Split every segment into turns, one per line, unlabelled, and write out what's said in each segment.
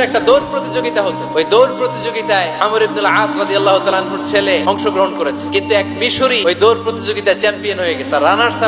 একটা দৌড় প্রতিযোগিতা হতো। ওই দৌড় প্রতিযোগিতায় আমর ইবনুল আস তাআলার ছেলে অংশগ্রহণ করেছে। কিন্তু এক ওই দৌড় চ্যাম্পিয়ন হয়ে গেছে।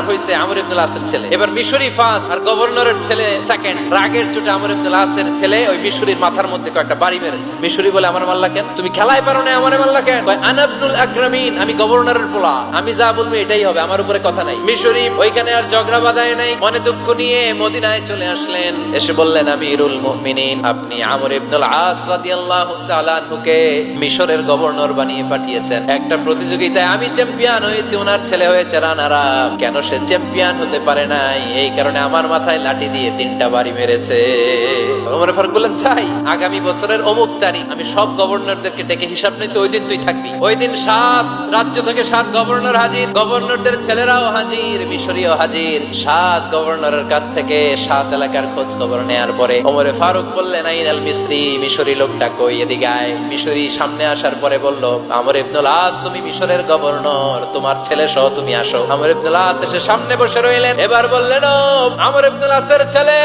হয়েছে আমর ইবনুল আসের ছেলে। এবার ফার্স্ট আর গভর্নরের ছেলে সেকেন্ড রাগের চোটে আমর ইবনুল আসের ছেলে ওই মিশরির মাথার মধ্যে কয়েকটা বাড়ি মেরেছে। মিশরি বলে আমার মাল্লা কেন? তুমি খেলায় পারো না আমার মাল্লা কেন? কয়, আনাবনুল আকরামিন আমি গভর্নরের পোলা। আমি যা বলব এটাই হবে আমার উপরে কথা নাই। মিশরি ওইখানে আর ঝগড়া বাধায় নাই। মনে দুঃখ নিয়ে মদিনায় চলে আসলেন। এসে বললেন আমি ইরুল মুমিনিন আপনি আমর ইবনুল আস রাদিয়াল্লাহু তাআলা আনহুকে মিশরের গভর্নর বানিয়ে পাঠিয়েছেন। একটা প্রতিযোগিতায় আমি চ্যাম্পিয়ন হয়েছি, ওনার ছেলে হয়েছে রানারা কেন সে চ্যাম্পিয়ন হতে পারে নাই? এই কারণে আমার মাথায় লাঠি দিয়ে তিনটা বাড়ি মেরেছে। ওমর ফারুক বললেন তাই আগামী বছরের অমুক তারিখ, আমি সব গভর্নরদেরকে ডেকে হিসাব নিতে ওই দিন তুই থাকবি। ওই দিন সাত, রাজ্য থেকে সাত গভর্নর হাজির, গভর্নরদের ছেলেরাও হাজির, মিশরীয় হাজির। সাত গভর্নরের কাছ থেকে সাত এলাকার খোঁজ খবর নেয়ার পরে ফারুক বললেন লোকটা কই এদিকে মিশরি সামনে আসার পরে বলল, আমর ইবনুল আস তুমি মিশরের গভর্নর, তোমার ছেলে সহ তুমি আসো। আমর ইবনুল আস এসে সামনে বসে রইলেন, এবার বললেন আমর ইবনুল আসের ছেলে,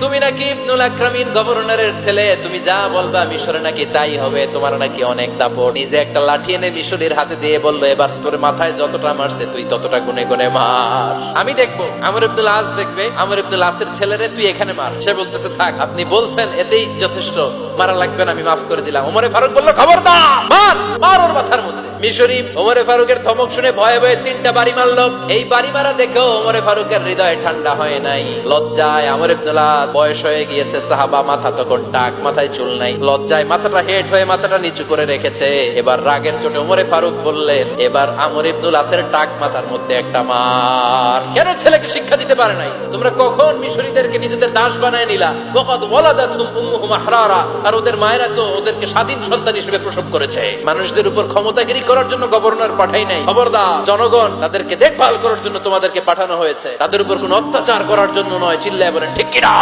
তুমি নাকি ইবনুল আকরামিন গভর্নরের ছেলে, তুমি যা বলবা মিশরে নাকি তাই হবে, তোমার নাকি অনেক দাপট। নিজে একটা লাঠি এনে মিশরের হাতে দিয়ে বলল, এবার তোর মাথায় যতটা মারছে, তুই ততটা গুনে গুনে মার। আমি দেখব, আমর ইবনুল আস দেখবে, আমর ইবনুল আসের ছেলেরে তুই এখানে মার। সে বলতেছে, থাক, আপনি বলছেন, এতেই যথেষ্ট, মারা লাগবে না, আমি মাফ করে দিলাম। ওমরে ফারুক বলল, খবরদার, মার মার ওর মাথার মধ্যে। মিশরি ওমরে ফারুকের ধমক শুনে ভয়ে ভয়ে তিনটা বাড়ি মারলো। এই বাড়ি মারা দেখেও ওমরে ফারুকের হৃদয় ঠান্ডা হয় নাই। লজ্জায় আমর ইবনুল্লাহ বয়স হয়ে গিয়েছে সাহাবা মাথা তখন টাক মাথায় চুল নাই। লজ্জায় মাথাটা হেড হয়ে মাথাটা নিচু করে রেখেছে। এবার রাগের চোটে ওমরে ফারুক বললেন, এবার আমর ইবনুল আসের টাক মাথার মধ্যে একটা মার। কেন ছেলেকে শিক্ষা দিতে পারে নাই? তোমরা কখন মিশরীদেরকে নিজেদের দাস বানায় নিলা? ওয়াকাদ ওয়ালাদাতুম উম্মুহুম আহরারা। আর ওদের মায়েরা তো ওদেরকে স্বাধীন সন্তান হিসেবে প্রসব করেছে। মানুষদের উপর ক্ষমতাগিরি করার জন্য গভর্নর পাঠাই নাই। খবরদার, জনগণ তাদেরকে দেখভাল করার জন্য তোমাদেরকে পাঠানো হয়েছে। তাদের উপর কোনো অত্যাচার করার জন্য নয়, চিল্লায় বলেন, ঠিক কিনা?